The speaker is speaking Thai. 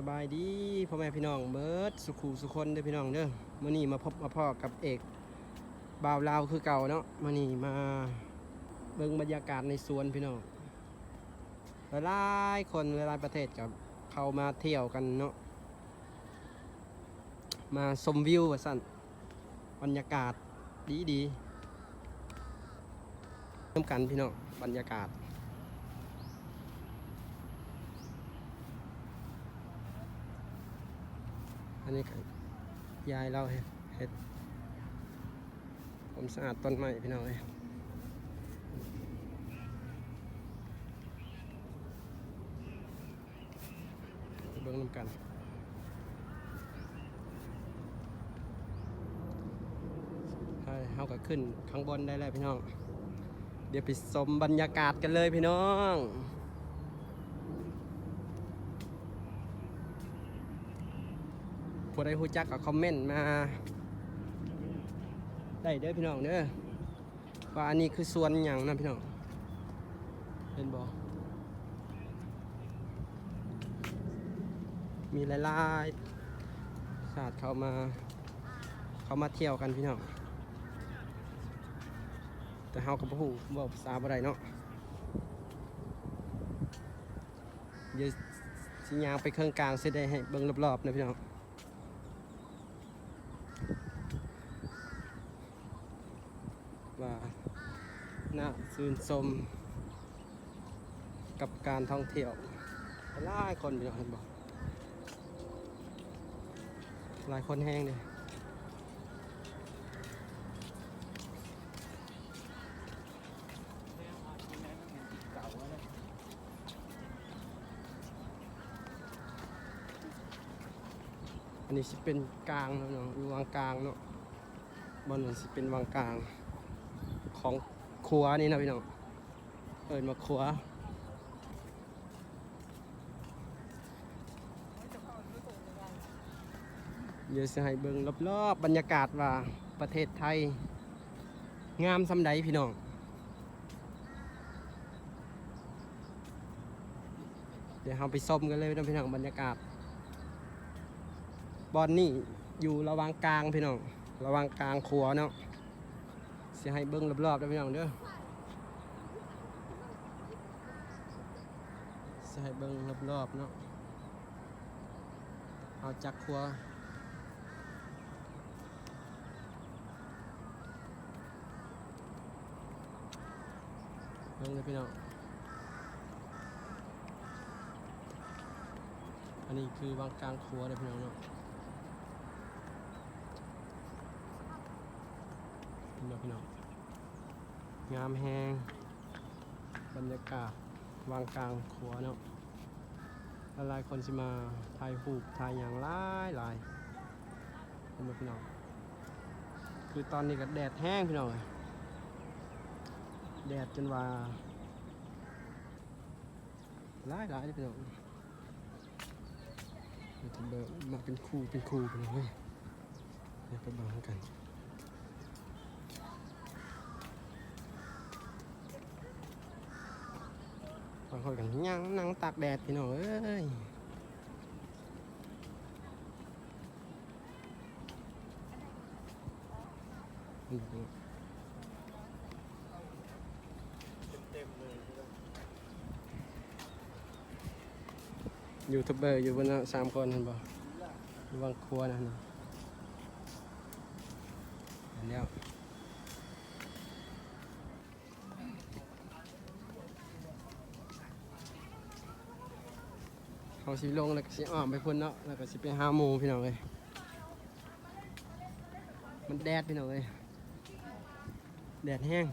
สบายดีพ่อแม่พี่น้องเบิร์ดสุขูสุคนเด้อพี่น้องเด้อมื่อนี้มาพบมาพ่อกับเอกบ่าวลาวคือเก่าเนาะมื่อนี้มาเบิ่งบรรยากาศในสวนพี่น้องหลายคนหลายประเทศกับเขามาเที่ยวกันเนาะมาชมวิวว่าสั่นบรรยากาศดีดีๆน้ำกันพี่น้องบรรยากาศ อันนี้ก็ยายเราเฮ็ดเฮ็ดผมสะอาดต้นไม้พี่น้องเลยเบิ่งน้ำกันใช่เฮาก็ขึ้นข้างบนได้แล้วพี่น้อง เดี๋ยวไปชมบรรยากาศกันเลยพี่น้อง ผู้ใดรู้จักก็คอมเมนต์มา ได้เด้อพี่น้องเด้อว่าอันนี้คือส่วนอย่างนะพี่น้องเห็นบ่มีหลายๆศาสตร์เขามา เขามาเที่ยวกันพี่น้องแต่เฮาก็บ่ฮู้เว้าภาษาบ่ได้เนาะเดี๋ยวสิยางไปเครื่องกลางสิได้ให้เบิ่งรอบๆนะพี่น้อง ว่า น่าชื่นชมกับการท่องเที่ยวหลายคนพี่น้องเห็นบอกหลายคนแห้งเลยอันนี้สิเป็นกลางเนาะองอยู่วางกลางเนาะบนนั้นสิเป็นวางกลางของ ครัวนี่นะพี่น้อง เอินมาครัวเดี๋ยวจะให้เบิ่งรอบๆบรรยากาศว่าประเทศไทย งามสำใดพี่น้องเดี๋ยวเราไปชมกันเลยนะพี่น้องบรรยากาศ บอนนี่อยู่ระหว่างกลางพี่น้อง ระหว่างกลางครัวเนาะ สิให้เบิ้งรอบๆเด้อพี่น้องเด้อสิให้เบิ้งรอบๆเนาะเอาจากครัวเบิ้งเลยพี่น้องอันนี้คือวางกลางครัวเลยพี่น้องเนาะ พี่น้อง งามแหงบรรยากาศวางกลางครัวเนาะหลายคนสิมาถ่ายรูปถ่ายอย่างหลายหลายเห็นพี่น้อง คือตอนนี้ก็แดดแห้งพี่น้องแดดจนว่าหลายหลายพี่น้องมาเป็นคู่เป็นคู่พี่น้องเว้ยเดี๋ยวไปบิ่งกันางคนกันย่างนั่งตากแดดพี่น้องเอ้ยยูทูบเบอร์อยู่บนสามคนเห็นบ่อยู่บางครัวนะนะเห็นแล้ว เขาสิลงแล้วก็สิอ้อมไปพุ่นเนาะแล้วก็สิไปห้าโมงพี่น้องเลยมันแดดพี่น้องเลยแดดแห้ง